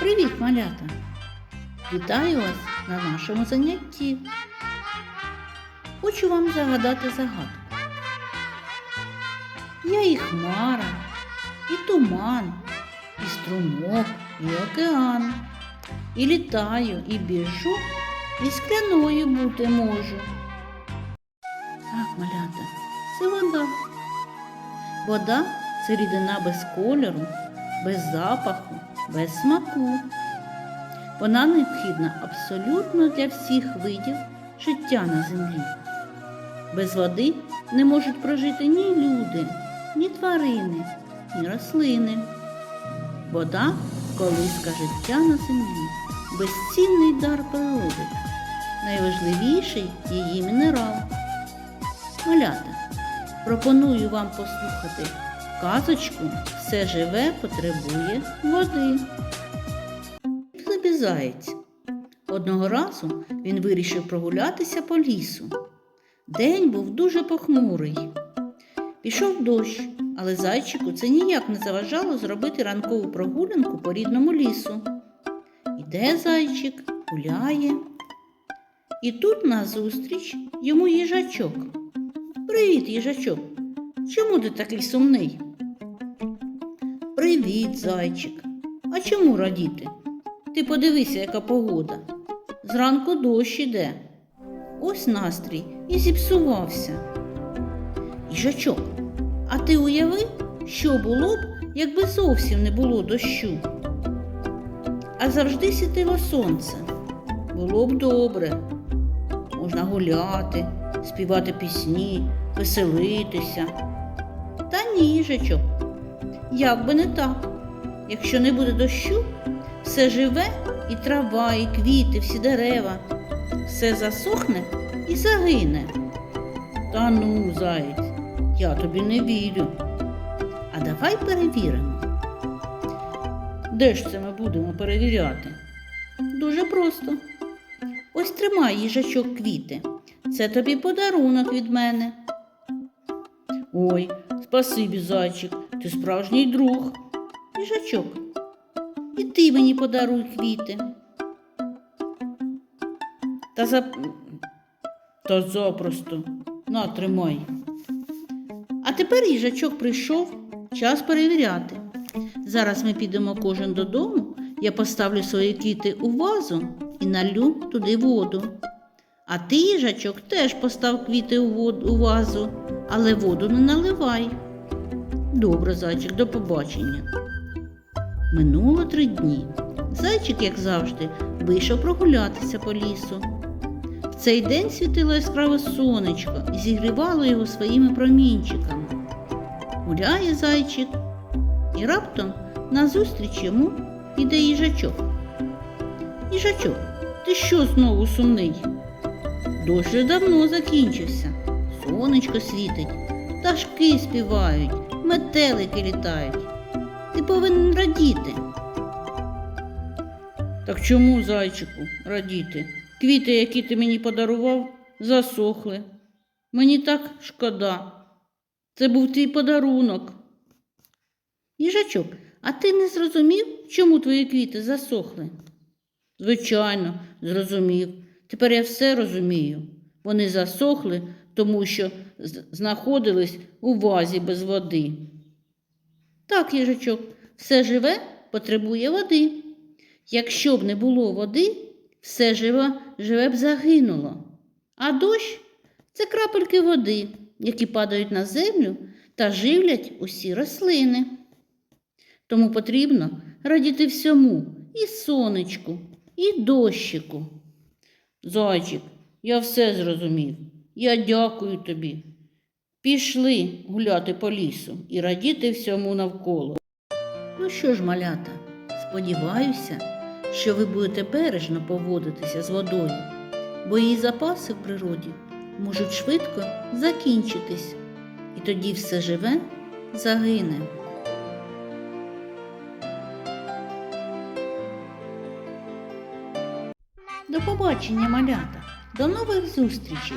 Привіт, малята! Вітаю вас на нашому занятті. Хочу вам загадати загадку. Я і хмара, і туман, і струмок, і океан. І літаю, і біжу, і скляною бути можу. Так, малята, це вода. Вода це рідина без кольору, без запаху, без смаку. Вона необхідна абсолютно для всіх видів життя на землі. Без води не можуть прожити ні люди, ні тварини, ні рослини. Вода колиска життя на землі, безцінний дар природи, найважливіший її мінерал. Малята, пропоную вам послухати казочку Все живе потребує води. Заєць. Одного разу він вирішив прогулятися по лісу. День був дуже похмурий. Пішов дощ, але зайчику це ніяк не заважало зробити ранкову прогулянку по рідному лісу. Іде зайчик, гуляє. І тут назустріч йому їжачок. Привіт, їжачок. Чому ти такий сумний? Привіт, зайчик. А чому радіти? Ти подивися, яка погода. Зранку дощ іде. Ось настрій і зіпсувався. Їжачок, а ти уяви, що було б, якби зовсім не було дощу? А завжди світило сонце. Було б добре. Можна гуляти, співати пісні, веселитися. Та ні, їжачок, як би не так. Якщо не буде дощу, все живе і трава, і квіти, всі дерева, все засохне і загине. Та ну, заєць, я тобі не вірю. А давай перевіримо. Де ж це ми будемо перевіряти? Дуже просто. Ось тримай їжачок квіти. Це тобі подарунок від мене. Ой, спасибі, зайчик, ти справжній друг. Їжачок, і ти мені подаруй квіти. Та за... Та запросто. На, тримай. А тепер їжачок прийшов, час перевіряти. Зараз ми підемо кожен додому, я поставлю свої квіти у вазу і налю туди воду. А ти, їжачок, теж постав квіти у, воду, у вазу, але воду не наливай. Добре, зайчик, до побачення. Минуло три дні. Зайчик, як завжди, вийшов прогулятися по лісу. В цей день світило яскраве сонечко і зігрівало його своїми промінчиками. Гуляє зайчик, і раптом назустріч йому іде їжачок. Їжачок, ти що знову сумний? Дощ вже давно закінчився. Сонечко світить, пташки співають, метелики літають. Ти повинен радіти. Так чому, зайчику, радіти? Квіти, які ти мені подарував, засохли. Мені так шкода. Це був твій подарунок. Їжачок, а ти не зрозумів, чому твої квіти засохли? Звичайно, зрозумів. Тепер я все розумію. Вони засохли, тому що знаходились у вазі без води. Так, їжачок, все живе потребує води. Якщо б не було води, все живе, живе б загинуло. А дощ це крапельки води, які падають на землю та живлять усі рослини. Тому потрібно радіти всьому і сонечку, і дощику. Зайчик, я все зрозумів. Я дякую тобі. Пішли гуляти по лісу і радіти всьому навколо. Ну що ж, малята, сподіваюся, що ви будете бережно поводитися з водою, бо її запаси в природі можуть швидко закінчитись, і тоді все живе загине. До побачення, малята! До нових зустрічей!